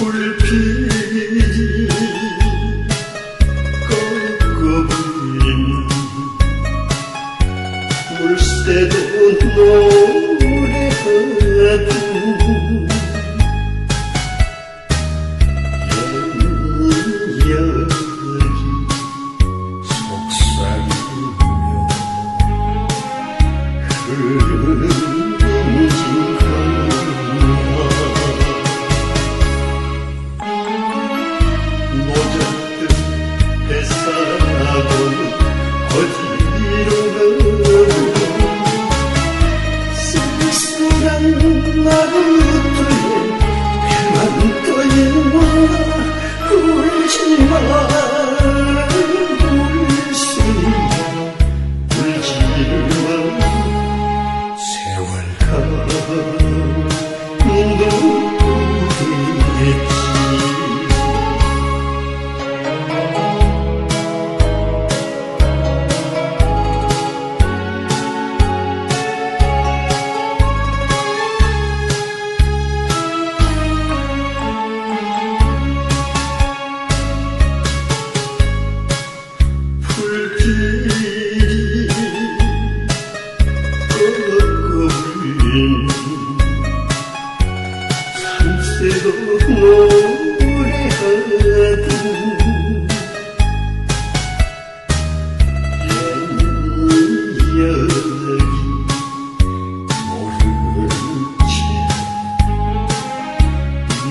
불빛 꺾어 불리는 물새도 노래하듯 속삭이며 흐르 love, you.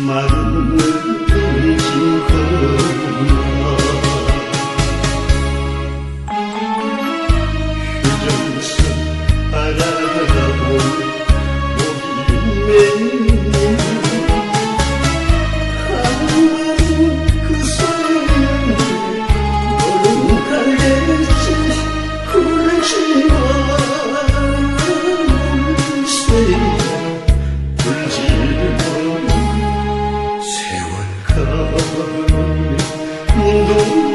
마음을 돌리지 고 운동